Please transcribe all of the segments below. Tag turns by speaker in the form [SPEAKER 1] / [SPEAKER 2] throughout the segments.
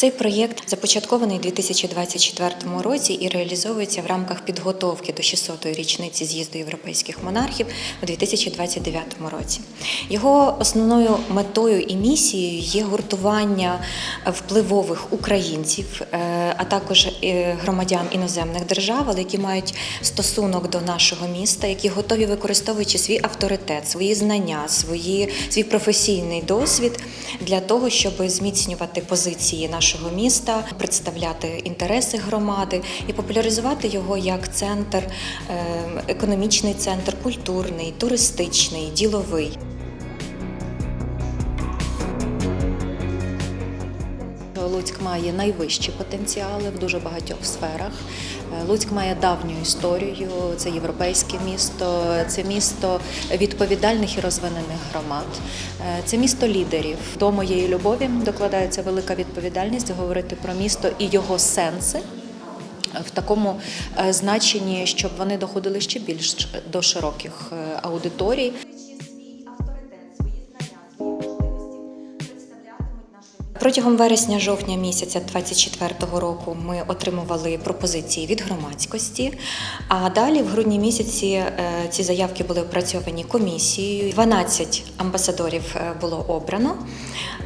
[SPEAKER 1] Цей проєкт започаткований у 2024 році і реалізовується в рамках підготовки до 600-ї річниці з'їзду європейських монархів у 2029 році. Його основною метою і місією є гуртування впливових українців, е, а також е, громадян іноземних держав, але які мають стосунок до нашого міста, які готові використовуючи свій авторитет, свої знання, свої, свій професійний досвід для того, щоб зміцнювати позиції нашого міста, представляти інтереси громади і популяризувати його як центр, е, економічний центр, культурний, туристичний, діловий.
[SPEAKER 2] Луцьк має найвищі потенціали в дуже багатьох сферах. Е, Луцьк має давню історію. Це європейське місто, це місто відповідальних і розвинених громад. Е, Це місто лідерів. До моєї любові докладається велика відповідальність говорити про місто і його сенси. В такому е, значенні, щоб вони доходили ще більш до широких аудиторій.
[SPEAKER 1] Протягом вересня-жовтня місяця 24-го року ми отримували пропозиції від громадськості. А далі, в грудні місяці, е, ці заявки були опрацьовані комісією. 12 амбасадорів е, було обрано.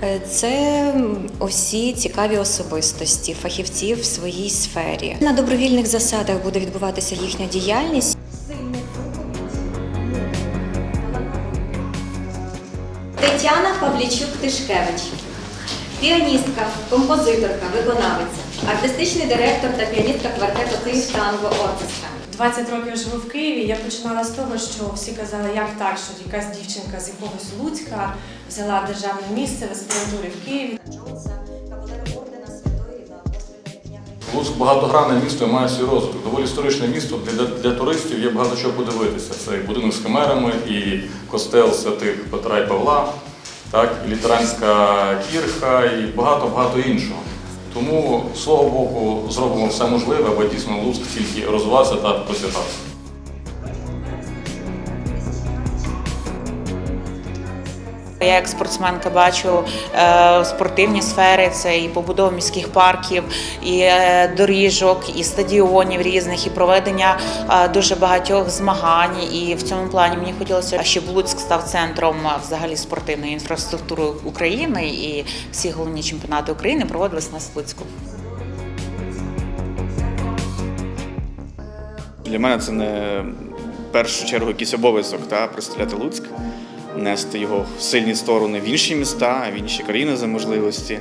[SPEAKER 1] Е, Це усі цікаві особистості, фахівці в своїй сфері. На добровільних засадах буде відбуватися їхня діяльність. Тетяна Павлічук-Тишкевич. Піаністка, композиторка, виконавиця, артистичний директор та піаністка квартету Київ Танго Оркестра.
[SPEAKER 3] 20 років живу в Києві. Я починала з того, що всі казали, як так, що якась дівчинка з якогось Луцька взяла державне місце в аспірантурі в Києві.
[SPEAKER 4] Луцьк багатогранне місто і має свій розвиток. Доволі історичне місто. Для, для туристів є багато чого подивитися. Це і будинок з химерами, і костел святих Петра і Павла, так, літеранська кірха, і багато-багато іншого. Тому, з боку, зробимо все можливе, аби дійсно Луцьк тільки розвивався та процвітався.
[SPEAKER 5] Я як спортсменка бачу е, спортивні сфери, це і побудова міських парків, і е, доріжок, і стадіонів різних, і проведення е, дуже багатьох змагань. І в цьому плані мені хотілося, щоб Луцьк став центром взагалі спортивної інфраструктури України, і всі головні чемпіонати України проводились на Луцьку.
[SPEAKER 6] Для мене це не в першу чергу якийсь обов'язок та, представляти Луцьк, нести його сильні сторони в інші міста, в інші країни за можливості.